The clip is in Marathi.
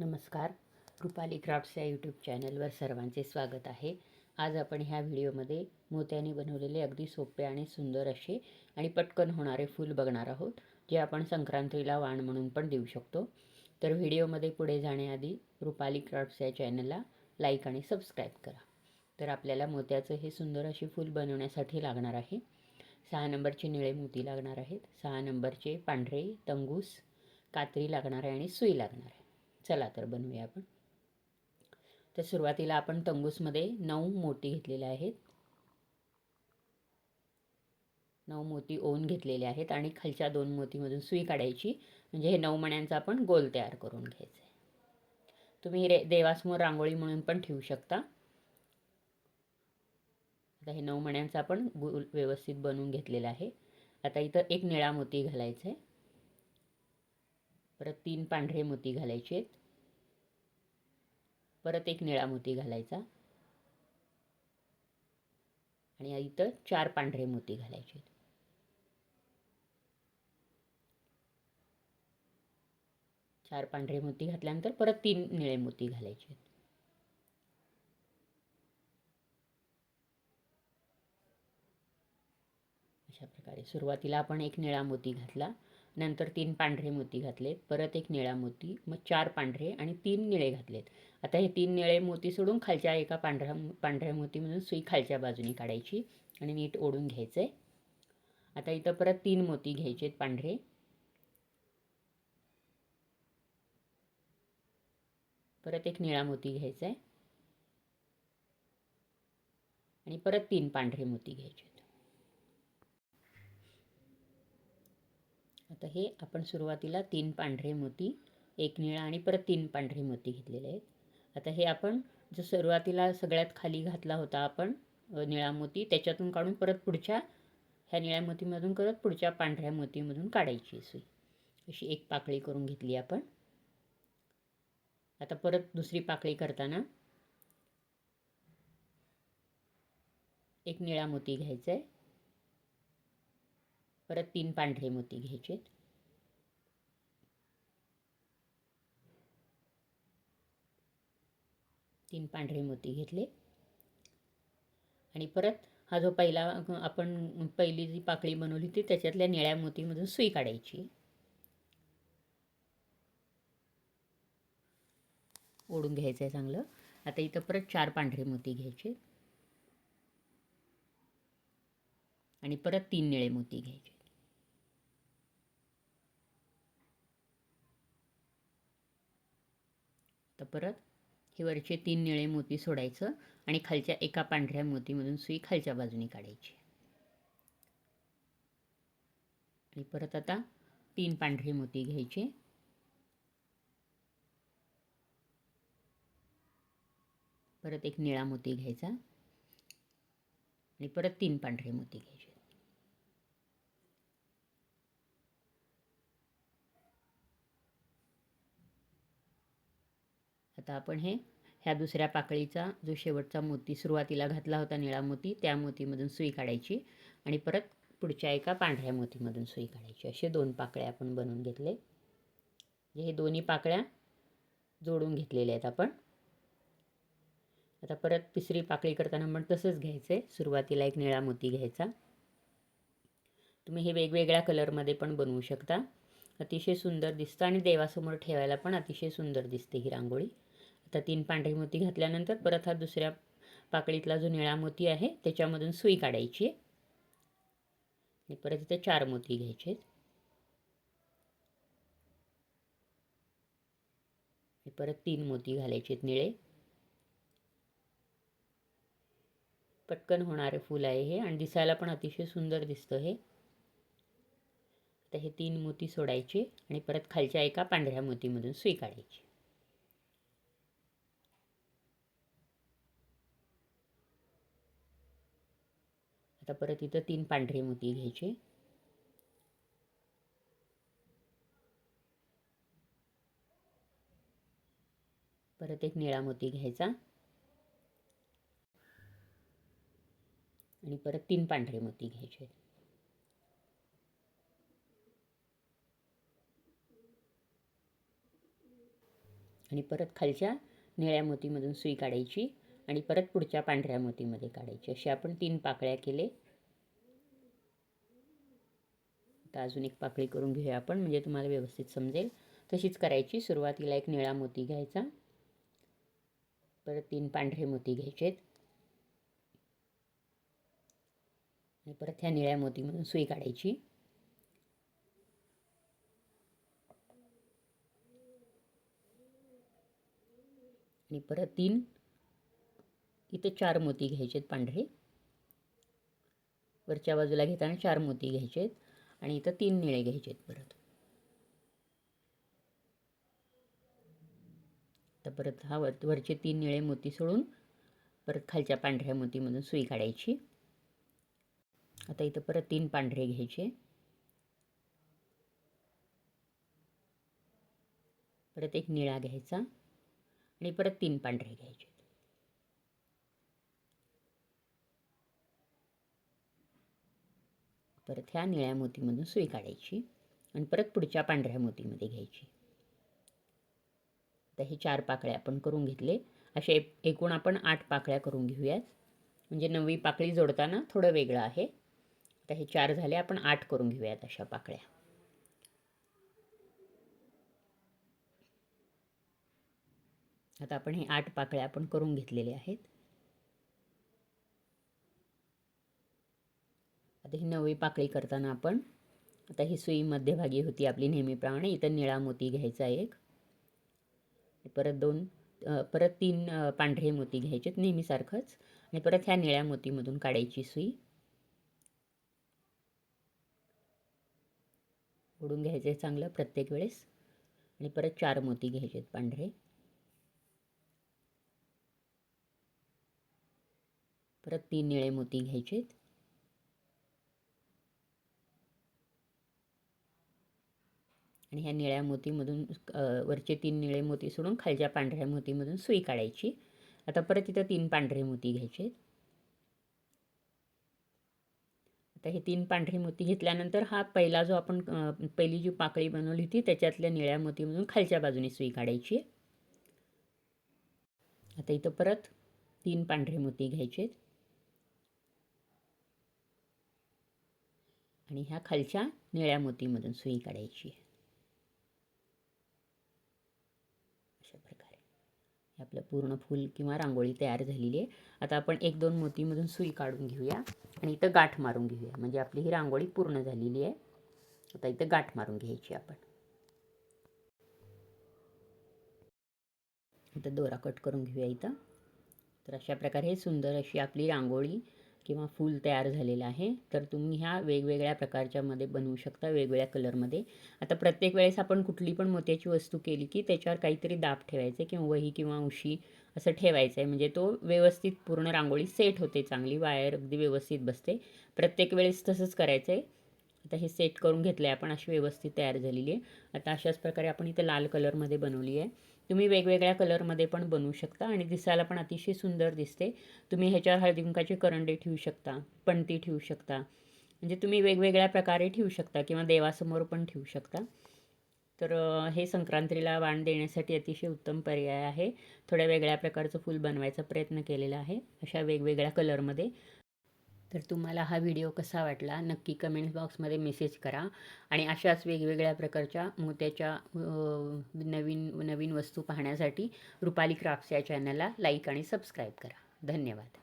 नमस्कार. रुपाली क्राफ्ट्स या यूट्यूब चॅनलवर सर्वांचे स्वागत आहे. आज आपण ह्या व्हिडिओमध्ये मोत्याने बनवलेले अगदी सोपे आणि सुंदर असे आणि पटकन होणारे फूल बघणार आहोत जे आपण संक्रांतीला वाण म्हणून पण देऊ शकतो. तर व्हिडिओमध्ये पुढे जाण्याआधी रुपाली क्राफ्ट्स या चॅनलला लाईक आणि सबस्क्राईब करा. तर आपल्याला मोत्याचं हे सुंदर असे फूल बनवण्यासाठी लागणार आहे. सहा नंबरचे निळे मोती लागणार आहेत. सहा नंबरचे पांढरे तंगूस कात्री लागणार आहे आणि सुई लागणार आहे. चला तर बनवूया आपण. तर सुरुवातीला आपण तंगूसमध्ये नऊ मोती घेतलेल्या आहेत. नऊ मोती ओवून घेतलेले आहेत आणि खालच्या दोन मोतीमधून सुई काढायची. म्हणजे हे नऊ मण्यांचा आपण गोल तयार करून घ्यायचं आहे. तुम्ही रे देवासमोर रांगोळी म्हणून पण ठेवू शकता. आता हे नऊ मण्यांचा आपण गोल व्यवस्थित बनवून घेतलेलं आहे. आता इथं एक निळा मोती घालायचा आहे. परत तीन पांढरे मोती घालायचे आहेत. परत एक निळा मोती घालायचा. आणि इथं चार पांढरे मोती घालायचे आहेत. चार पांढरे मोती घातल्यानंतर परत तीन निळे मोती घालायचे आहेत. अशा प्रकारे सुरुवातीला आपण एक निळा मोती घातला. नंतर तीन पांढरे मोती घातलेत परत एक निळा मोती मग चार पांढरे आणि तीन निळे घातलेत. आता हे तीन निळे मोती सोडून खालच्या एका पांढऱ्या पांढऱ्या मोतीमधून सुई खालच्या बाजूने काढायची आणि नीट ओढून घ्यायचं. आहे आता इथं परत तीन मोती घ्यायचे आहेत पांढरे. परत एक निळा मोती घ्यायचा आहे. आणि परत तीन पांढरे मोती घ्यायचे आता हे आपण सुरुवातीला तीन पांढरे मोती एक निळा आणि परत तीन पांढरे मोती घेतलेले आहेत. आता हे आपण जो सुरुवातीला सगळ्यात खाली घातला होता आपण निळा मोती त्याच्यातून काढून परत पुढच्या ह्या निळ्या मोतीमधून करत पुढच्या पांढऱ्या मोतीमधून काढायची सुई. अशी एक पाकळी करून घेतली आपण. आता परत दुसरी पाकळी करताना एक निळा मोती घ्यायचा आहे. परत तीन पांढरे मोती घ्यायचे तीन पांढरे मोती घेतले. आणि परत हा जो पहिला आपण पहिली जी पाकळी बनवली होती त्याच्यातल्या निळ्या मोतीमधून सुई काढायची. ओढून घ्यायचं आहे चांगलं. आता इथं परत चार पांढरे मोती घ्यायचे. आणि परत तीन निळे मोती घ्यायचे. तर परत. हे वरचे तीन निळे मोती सोडायचं आणि खालच्या एका पांढऱ्या मोतीमधून सुई खालच्या बाजूने काढायची. आणि परत आता तीन पांढरे मोती घ्यायचे. परत एक निळा मोती घ्यायचा. आणि परत तीन पांढरे मोती घ्यायचे. आता आपण हे ह्या दुसऱ्या पाकळीचा जो शेवटचा मोती सुरुवातीला घातला होता निळा मोती त्या मोतीमधून सुई काढायची आणि परत पुढच्या एका पांढऱ्या मोतीमधून सुई काढायची. असे दोन पाकळ्या आपण बनवून घेतले. म्हणजे हे दोन्ही पाकळ्या जोडून घेतलेल्या आहेत आपण. आता परत तिसरी पाकळी करताना पण तसंच घ्यायचं आहे सुरुवातीला एक निळा मोती घ्यायचा. तुम्ही हे वेगवेगळ्या कलरमध्ये पण बनवू शकता. अतिशय सुंदर दिसतं आणि देवासमोर ठेवायला पण अतिशय सुंदर दिसते ही रांगोळी. आता तीन पांढरी मोती घातल्यानंतर परत हा दुसऱ्या पाकळीतला जो निळा मोती आहे त्याच्यामधून सुई काढायची आणि परत इथे चार मोती घ्यायचे आहेत. परत तीन मोती घालायचे आहेत निळे. पटकन होणारे फूल आहे हे आणि दिसायला पण अतिशय सुंदर दिसतं हे. आता हे तीन मोती सोडायचे आणि परत खालच्या एका पांढऱ्या मोतीमधून सुई काढायची. आता परत इथं तीन पांढरे मोती घ्यायचे. परत एक निळा मोती घ्यायचा. आणि परत तीन पांढरे मोती घ्यायचे. आणि परत खालच्या निळ्या मोतीमधून सुई काढायची. आणि परत पुढच्या पांढऱ्या मोतीमध्ये काढायची. असे आपण तीन पाकळ्या केले. आता अजून एक पाकळी करून घेऊया आपण म्हणजे तुम्हाला व्यवस्थित समजेल. तशीच करायची. सुरुवातीला एक निळा मोती घ्यायचा. परत तीन पांढरे मोती घ्यायचे आणि परत ह्या निळ्या मोतीमधून सुई काढायची. आणि परत तीन इथं चार मोती घ्यायचे आहेत पांढरे. वरच्या बाजूला घेताना चार मोती घ्यायचे आहेत आणि इथं तीन निळे घ्यायचे आहेत परत. तर परत हा वर वरचे तीन निळे मोती सोडून परत खालच्या पांढऱ्या मोतीमधून सुई काढायची. आता इथं परत तीन पांढरे घ्यायचे. परत एक निळा घ्यायचा आणि परत तीन पांढरे घ्यायचे परत ह्या निळ्या मोतीमधून सुई काढायची आणि परत पुढच्या पांढऱ्या मोतीमध्ये घ्यायची. आता हे चार पाकळ्या आपण करून घेतले. असे एकूण आपण आठ पाकळ्या करून घेऊयात. म्हणजे नववी पाकळी जोडताना थोडं वेगळं आहे. आता हे चार झाले आपण आठ करून घेऊयात अशा पाकळ्या. आता आपण हे आठ पाकळ्या आपण करून घेतलेले आहेत. आता ही नवी पाकळी करताना आपण आता ही सुई मध्यभागी होती आपली नेहमीप्रमाणे इथं निळा मोती घ्यायचा एक. परत दोन परत तीन पांढरे मोती घ्यायचेत नेहमीसारखंच. आणि परत ह्या निळ्या मोतीमधून काढायची सुई. ओढून घ्यायचे चांगलं प्रत्येक वेळेस. आणि परत चार मोती घ्यायचे पांढरे. परत तीन निळे मोती घ्यायचेत. आणि ह्या निळ्या मोतीमधून वरचे तीन निळे मोती सोडून खालच्या पांढऱ्या मोतीमधून सुई काढायची. आता परत इथं तीन पांढरे मोती घ्यायचे. आता हे तीन पांढरे मोती घेतल्यानंतर हा पहिला जो आपण पहिली जी पाकळी बनवली होती त्याच्यातल्या निळ्या मोतीमधून खालच्या बाजूने सुई काढायची. आता इथं परत तीन पांढरे मोती घ्यायचे. आणि ह्या खालच्या निळ्या मोतीमधून सुई काढायची अशा प्रकारे आपलं पूर्ण फूल किंवा रांगोळी तयार झालेली आहे. आता आपण एक दोन मोतीमधून सुई काढून घेऊया आणि इथं गाठ मारून घेऊया. म्हणजे आपली ही रांगोळी पूर्ण झालेली आहे. आता इथं गाठ मारून घ्यायची आपण. इथं दोरा कट करून घेऊया इथं. तर अशा प्रकारे सुंदर अशी आपली रांगोळी किंवा फूल तयार झालेलं आहे तर तुम्ही ह्या वेगवेगळ्या प्रकारच्यामध्ये बनवू शकता वेगवेगळ्या कलरमध्ये आता प्रत्येक वेळेस आपण कुठली पण मोत्याची वस्तू केली की त्याच्यावर काहीतरी दाब ठेवायचे किंवा वही किंवा उशी असं ठेवायचं आहे म्हणजे तो व्यवस्थित पूर्ण रांगोळी सेट होते चांगली वायर अगदी व्यवस्थित बसते. प्रत्येक वेळेस तसंच करायचं आहे आता हे सेट करून घेतलं आहे आपण अशी व्यवस्थित तयार झालेली आहे. आता अशाच प्रकारे आपण इथं लाल कलरमध्ये बनवली आहे. तुम्ही वेगवेगळ्या कलरमध्ये पण बनवू शकता आणि दिसायला पण अतिशय सुंदर दिसते. तुम्ही ह्याच्यावर हळदीकुंकाचे करंडे ठेवू शकता पणती ठेवू शकता. म्हणजे तुम्ही वेगवेगळ्या प्रकारे ठेवू शकता किंवा देवासमोर पण ठेवू शकता. तर हे संक्रांतीला वाण देण्यासाठी अतिशय उत्तम पर्याय आहे. थोड्या वेगळ्या प्रकारचं फूल बनवायचा प्रयत्न केलेला आहे अशा वेगवेगळ्या कलरमध्ये. तर तुम्हाला हा व्हिडिओ कसा वाटला नक्की कमेंट्स बॉक्समध्ये मेसेज करा. आणि अशाच वेगवेगळ्या प्रकारच्या मोत्याच्या नवीन नवीन वस्तू पाहण्यासाठी रुपाली क्राफ्ट्स या चॅनलला लाईक आणि सबस्क्राईब करा. धन्यवाद.